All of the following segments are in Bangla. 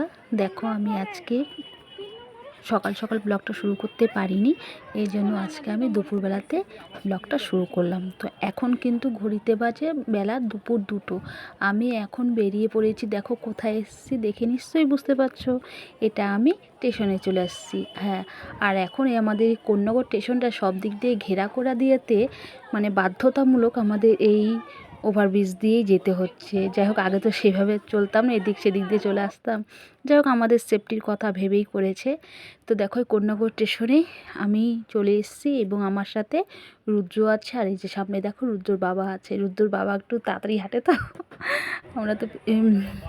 বন্ধুরা, দেখো আমি আজকে সকাল সকাল ব্লগটা শুরু করতে পারিনি, এই জন্য আজকে আমি দুপুরবেলাতে ব্লগটা শুরু করলাম। তো এখন কিন্তু ঘড়িতে বাজে বেলা দুপুর দুটো। আমি এখন বেরিয়ে পড়েছি, দেখো কোথায় এসেছি দেখে নিশ্চয়ই বুঝতে পারছ। এটা আমি স্টেশনে চলে এসেছি হ্যাঁ। আর এখন এই আমাদের এই কোন্নগর স্টেশনটা সব দিক দিয়ে ঘেরা করা দিয়েতে মানে বাধ্যতামূলক আমাদের এই ওভারব্রিজ দিয়েই যেতে হচ্ছে। যাই হোক, আগে তো সেভাবে চলতাম না, এদিক সেদিক দিয়ে চলে আসতাম। যাই হোক, আমাদের সেফটির কথা ভেবেই করেছে। তো দেখো, এই কন্যাগর স্টেশনে আমি চলে এসেছি এবং আমার সাথে রুদ্র আছে, আর এই যে সামনে দেখো, রুদ্রর বাবা আছে। রুদ্রর বাবা একটু তাড়াতাড়ি হাঁটে তো। আমরা তো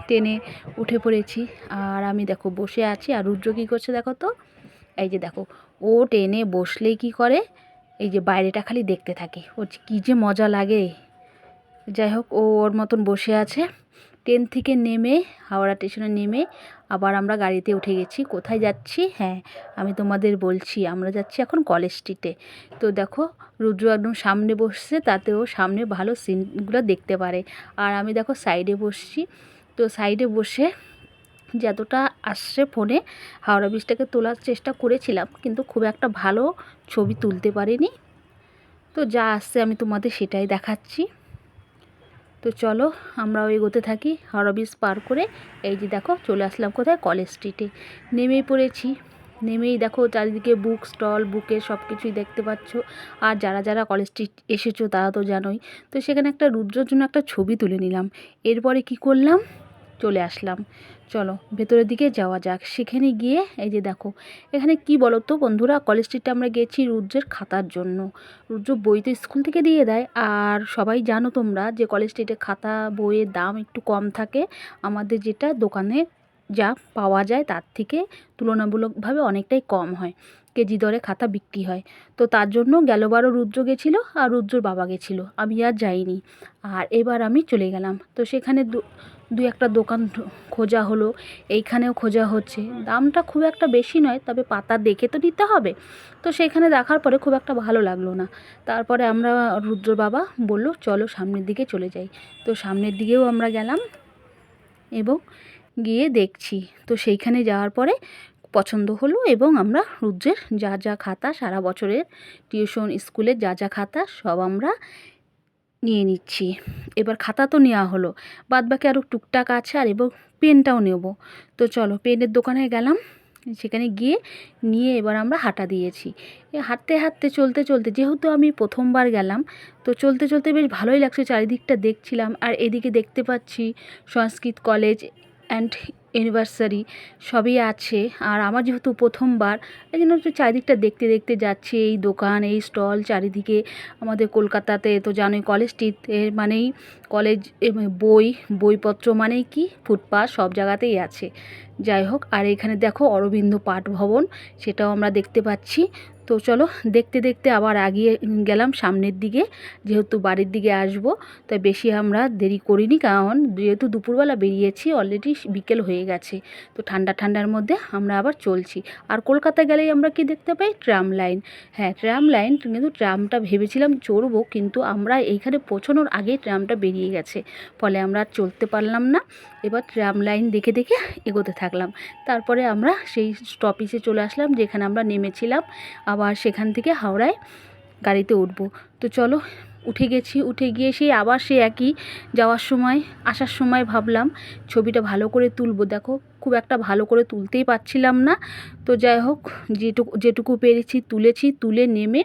ট্রেনে উঠে পড়েছি। আর আমি দেখো, বসে আছি। আর রুদ্র কী করছে দেখো তো? এই যে দেখো, ও ট্রেনে বসলেই কি করে? এই যে বাইরেটা খালি দেখতে থাকে। যে কী যে মজা লাগে। যাই হোক ও ওর মতন বসে আছে। ট্রেন থেকে নেমে, হাওড়া স্টেশনে নেমে আবার আমরা গাড়িতে উঠে গেছি। কোথায় যাচ্ছি? হ্যাঁ আমি তোমাদের বলছি, আমরা যাচ্ছি এখন কলেজ স্ট্রিটে। তো দেখো, রুদ্র একদম সামনে বসছে, তাতেও সামনে ভালো সিনগুলো দেখতে পারে। আর আমি দেখো, সাইডে বসছি। তো সাইডে বসে যতটা আসছে ফোনে, হাওড়া ব্রিজটাকে তোলার চেষ্টা করেছিলাম, কিন্তু খুব একটা ভালো ছবি তুলতে পারিনি। তো যা আসছে আমি তোমাদের সেটাই দেখাচ্ছি। তো চলো আমরাও এগোতে থাকি হাওড়া ব্রিজ পার করে। এই যে দেখো, চলে আসলাম কোথায়? কলেজ স্ট্রিটে নেমেই পড়েছি। নেমেই দেখো, চারিদিকে বুক স্টল বুকে সব কিছুই দেখতে পাচ্ছ। আর যারা যারা কলেজ স্ট্রিট এসেছ তারা তো জানোই। তো সেখানে একটা রুদ্রর জন্য একটা ছবি তুলে নিলাম। এরপরে কি করলাম? চলে আসলাম। চলো, ভেতরের দিকে যাওয়া যাক। সেখানে গিয়ে, এই যে দেখো, এখানে কি বলো তো বন্ধুরা কলেজ স্ট্রিটে আমরা গেছি রুদ্রের খাতার জন্য। রুদ্র বই তো স্কুল থেকে দিয়ে দেয়। আর সবাই জানো তোমরা যে কলেজ স্ট্রিটে খাতা বইয়ের দাম একটু কম থাকে। আমাদের যেটা দোকানে যা পাওয়া যায় তার থেকে তুলনামূলকভাবে অনেকটাই কম হয়। কেজি দরে খাতা বিক্রি হয়। তো তার জন্য গেলবারও রুদ্র গেছিল আর রুদ্রর বাবা গেছিল। আমি আর যাইনি। আর এবার আমি চলে গেলাম। তো সেখানে দু একটা দোকান খোঁজা হলো, এইখানেও খোঁজা হচ্ছে। দামটা খুব একটা বেশি নয়, তবে পাতা দেখে তো নিতে হবে। তো সেখানে দেখার পরে খুব একটা ভালো লাগল না। তারপরে আমরা রুদ্র বাবা বলল, চলো সামনের দিকে চলে যাই। তো সামনের দিকেও আমরা গেলাম এবং গিয়ে দেখছি। তো সেইখানে যাওয়ার পরে পছন্দ হলো এবং আমরা রুদ্রের যা যা খাতা, সারা বছরের টিউশন, স্কুলের যা যা খাতা, সব আমরা নিয়ে নিচ্ছি। এবার খাতা তো নেওয়া হলো বাদ বাকি আরও টুকটাক আছে আর এবং পেনটাও নেব। তো চলো, পেনের দোকানে গেলাম, সেখানে গিয়ে নিয়ে এবার আমরা হাঁটা দিয়েছি। হাঁটতে হাঁটতে, চলতে চলতে, যেহেতু আমি প্রথমবার গেলাম, তো চলতে চলতে বেশ ভালোই লাগছে, চারিদিকটা দেখছিলাম। আর এদিকে দেখতে পাচ্ছি সংস্কৃত কলেজ অ্যান্ড ইউনিভার্সারি সবই আছে। আর আমার যেহেতু প্রথমবার এই জন্য চারিদিকটা দেখতে দেখতে যাচ্ছি। এই দোকান, এই স্টল চারিদিকে আমাদের কলকাতাতে তো জানোই কলেজ স্ট্রিট এর মানেই কলেজ বই, বইপত্র মানেই কি? ফুটপাথ সব জায়গাতেই আছে। যাই হোক, আর এখানে দেখো অরবিন্দ পাঠ ভবন, সেটাও আমরা দেখতে পাচ্ছি। তো চলো দেখতে দেখতে আবার আগিয়ে গেলাম সামনের দিকে, যেহেতু বাড়ির দিকে আসব, তাই বেশি আমরা দেরি করিনি, কারণ যেহেতু দুপুরবেলা বেরিয়েছি অলরেডি বিকেল হয়ে গেছে, তো ঠান্ডা ঠান্ডার মধ্যে আমরা আবার চলছি। আর কলকাতা গেলেই আমরা কি দেখতে পাই? Tram line. হ্যাঁ ট্রাম লাইন, কিন্তু ট্রামটা ভেবেছিলাম চড়বো, কিন্তু আমরা এইখানে পৌঁছানোর আগেই ট্রামটা বেরিয়ে গেছে, ফলে আমরা আর চলতে পারলাম না। এবার ট্রাম লাইন দেখে দেখে এগোতে থাকলাম। তারপরে আমরা সেই স্টপেজে চলে আসলাম, যেখানে আমরা নেমেছিলাম। আবার সেখান থেকে হাওড়ায় গাড়িতে উঠবো। তো চলো, উঠে গেছি, উঠে গিয়ে সেই আবার সে একই যাওয়ার সময়, আসার সময় ভাবলাম, ছবিটা ভালো করে তুলবো। দেখো, খুব একটা ভালো করে তুলতেই পারছিলাম না। তো যাই হোক, যেটুকু যেটুকু পেরেছি তুলেছি, তুলে নেমে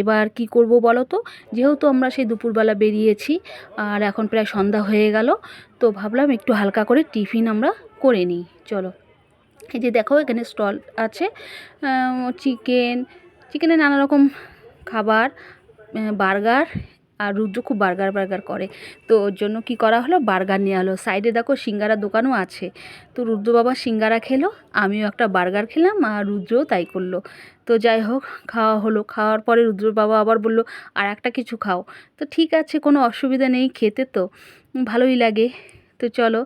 এবার কি করব বলো তো? যেহেতু আমরা সেই দুপুরবেলা বেরিয়েছি, আর এখন প্রায় সন্ধ্যা হয়ে গেল, তো ভাবলাম একটু হালকা করে টিফিন আমরা করে নিই। চলো, এই যে দেখো এখানে স্টল আছে চিকেন চিকেনে নানা রকম খাবার বার্গার আর রুদ্র খুব বার্গার বার্গার করে। তো ওর জন্য কি করা হলো? বার্গার নেওয়া হলো সাইডে দেখো সিঙ্গারা দোকানও আছে। তো রুদ্র বাবা সিঙ্গারা খেলো, আমিও একটা বার্গার খেলাম আর রুদ্রও তাই করল। তো যাই হোক, খাওয়া হলো। খাওয়ার পরে রুদ্র বাবা আবার বলল, আর একটা কিছু খাও। তো ঠিক আছে, কোনো অসুবিধা নেই, খেতে তো ভালোই লাগে। তো চলো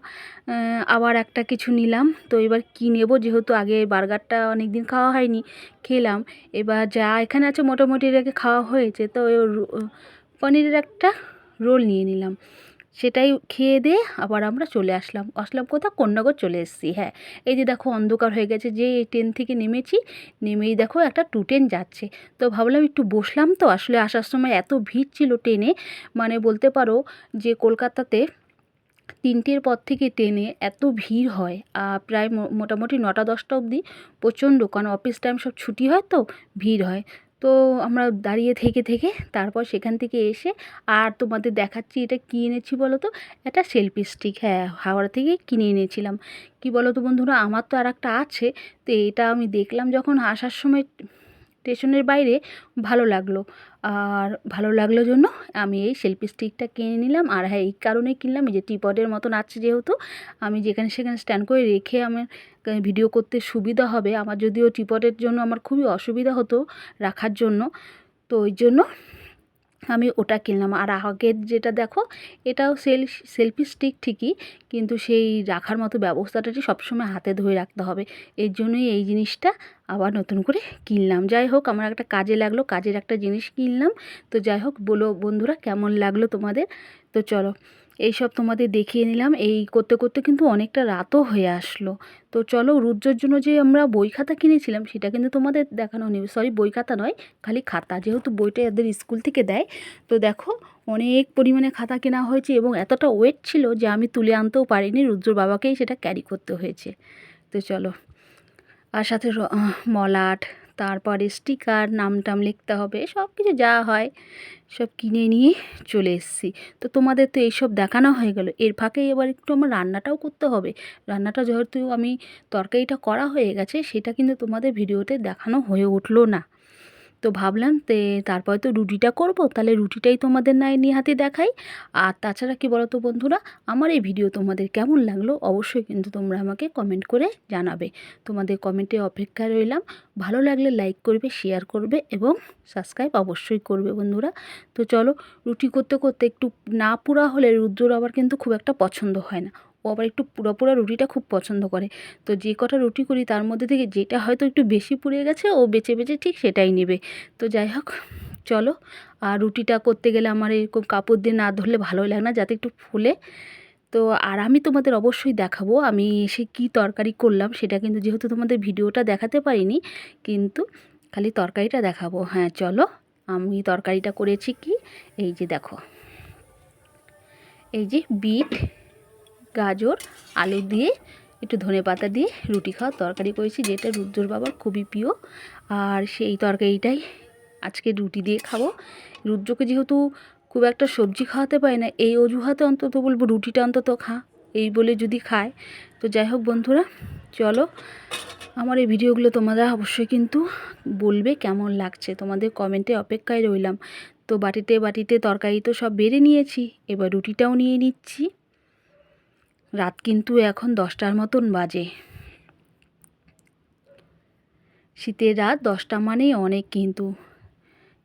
আবার একটা কিছু নিলাম। তো এবার কী নেব? যেহেতু আগে বার্গারটা অনেক দিন খাওয়া হয়নি, খেলাম। এবার যা এখানে আছে মোটামুটি এটাকে খাওয়া হয়েছে। তো পনিরের একটা রোল নিয়ে নিলাম। সেটাই খেয়ে দিয়ে আবার আমরা চলে আসলাম। আসলাম কোথাও? কন্যাগর চলে এসেছি হ্যাঁ। এই যে দেখো, অন্ধকার হয়ে গেছে। যে এই ট্রেন থেকে নেমেছি, নেমেই দেখো একটা টু ট্রেন যাচ্ছে। তো ভাবলাম একটু বসলাম তো। আসলে আসার সময় এত ভিড় ছিল ট্রেনে। মানে বলতে পারো যে কলকাতাতে তিনটের পর থেকে ট্রেনে এত ভিড় হয় প্রায় মোটামুটি নটা দশটা অবধি প্রচণ্ড, কারণ অফিস টাইম সব ছুটি হয় তো, ভিড় হয়। তো আমরা দাঁড়িয়ে থেকে থেকে তারপর সেখান থেকে এসে আর তোমাদের দেখাচ্ছি এটা কী এনেছি বলো তো একটা সেলফি স্টিক হ্যাঁ হাওড়া থেকে কিনে এনেছিলাম। কি বলো তো বন্ধুরা, আমার তো আর একটা আছে, তো এটা আমি দেখলাম যখন আসার সময় স্টেশনের বাইরে ভালো লাগল। আর ভালো লাগল জন্য আমি এই সেলফি স্টিকটা কিনে নিলাম। আর হ্যাঁ এই কারণেই কিনলাম, এই যে টিপডের মতন আছে যেহেতু, আমি যেখানে সেখানে স্ট্যান্ড করে রেখে আমার ভিডিও করতে সুবিধা হবে। আমার যদিও টিপডের জন্য আমার খুবই অসুবিধা হতো রাখার জন্য। তো ওই জন্য আমি ওটা কিনলাম। আর আগের যেটা দেখো, এটাও সেল সেলফি স্টিক ঠিকই, কিন্তু সেই রাখার মতো ব্যবস্থাটা সবসময় হাতে ধরে রাখতে হবে। এর জন্যই এই জিনিসটা আবার নতুন করে কিনলাম। যাই হোক, আমার একটা কাজে লাগল, কাজের একটা জিনিস কিনলাম। তো যাই হোক, বলো বন্ধুরা, কেমন লাগল তোমাদের? তো চলো। এইসব তোমাদের দেখিয়ে নিলাম। এই করতে করতে কিন্তু অনেকটা রাতও হয়ে আসলো। তো চলো রুদ্রর জন্য যে আমরা বই খাতা কিনেছিলাম, সেটা কিন্তু তোমাদের দেখানো নেই। সরি বই খাতা নয়, খালি খাতা। যেহেতু বইটা এদের স্কুল থেকে দেয়, তো দেখো অনেক পরিমাণে খাতা কেনা হয়েছে এবং এতটা ওয়েট ছিল যে আমি তুলে আনতেও পারিনি। রুদ্রর বাবাকেই সেটা ক্যারি করতে হয়েছে। তো চলো, আর সাথে মলাট তারপরে স্টিকার নাম টাম লিখতে হবে সব কিছু যা হয় সব কিনে নিয়ে চলে এসেছি। তো তোমাদের তো এইসব দেখানো হয়ে গেল, এর ফাঁকে এবার একটু আমার রান্নাটাও করতে হবে। রান্নাটা যেহেতু আমি তরকারিটা করা হয়ে গেছে, সেটা কিন্তু তোমাদের ভিডিওতে দেখানো হয়ে উঠল না। তো ভাবলাম তে তারপরে তো রুটিটা করব, তাহলে রুটিটাই তোমাদের নাই হাতে দেখাই। আর তাছাড়া কি বলো তো বন্ধুরা, আমার এই ভিডিও তোমাদের কেমন লাগল অবশ্যই কিন্তু তোমরা আমাকে কমেন্ট করে জানাবে। তোমাদের কমেন্টে অপেক্ষায় রইলাম, ভালো লাগলে লাইক করবে শেয়ার করবে এবং সাবস্ক্রাইব অবশ্যই করবে বন্ধুরা। তো চলো রুটি করতে করতে একটু না পুরা হলে রুদ্রর আবার কিন্তু খুব একটা পছন্দ হয় না। ও আবার একটু পুরো পুরো রুটিটা খুব পছন্দ করে। তো যে কটা রুটি করি তার মধ্যে থেকে যেটা হয়তো একটু বেশি পুড়ে গেছে, ও বেছে বেছে ঠিক সেটাই নেবে। তো যাই হোক, চলো। আর রুটিটা করতে গেলে আমার এরকম কাপড় দিয়ে না ধরলে ভালোই লাগে না, যাতে একটু ফুলে। তো আর আমি তোমাদের অবশ্যই দেখাবো, আমি এসে কি তরকারি করলাম সেটা কিন্তু যেহেতু তোমাদের ভিডিওটা দেখাতে পারিনি, কিন্তু খালি তরকারিটা দেখাবো। হ্যাঁ চলো। আমি তরকারিটা করেছি কি? এই যে দেখো। এই যে বিট। গাজর, আলু দিয়ে একটু ধনে পাতা দিয়ে রুটি খাওয়ার তরকারি করেছি, যেটা রুদ্রর বাবার খুবই প্রিয়। আর সেই তরকারিটাই আজকে রুটি দিয়ে খাব। রুদ্রকে যেহেতু খুব একটা সবজি খাওয়াতে পারে না, এই অজুহাতে অন্তত বলব রুটিটা অন্তত খা, এই বলে যদি খায়। তো যাই হোক বন্ধুরা, চলো আমার এই ভিডিওগুলো তোমরা অবশ্যই কিন্তু বলবে কেমন লাগছে। তোমাদের কমেন্টে অপেক্ষায় রইলাম। তো বাটিতে বাটিতে তরকারি তো সব বেড়ে নিয়েছি, এবার রুটিটাও নিয়ে নিচ্ছি। রাত কিন্তু এখন দশটার মতন বাজে। শীতের রাত দশটা মানেই অনেক কিন্তু।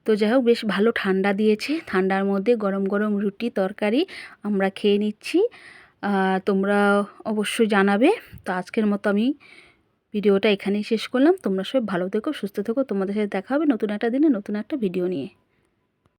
তো যাই হোক, বেশ ভালো ঠান্ডা দিয়েছে। ঠান্ডার মধ্যে গরম গরম রুটি তরকারি আমরা খেয়ে নিচ্ছি। তোমরা অবশ্যই জানাবে। তো আজকের মতো আমি ভিডিওটা এখানেই শেষ করলাম। তোমরা সবাই ভালো থেকো, সুস্থ থেকো। তোমাদের সাথে দেখা হবে নতুন একটা দিনে নতুন একটা ভিডিও নিয়ে।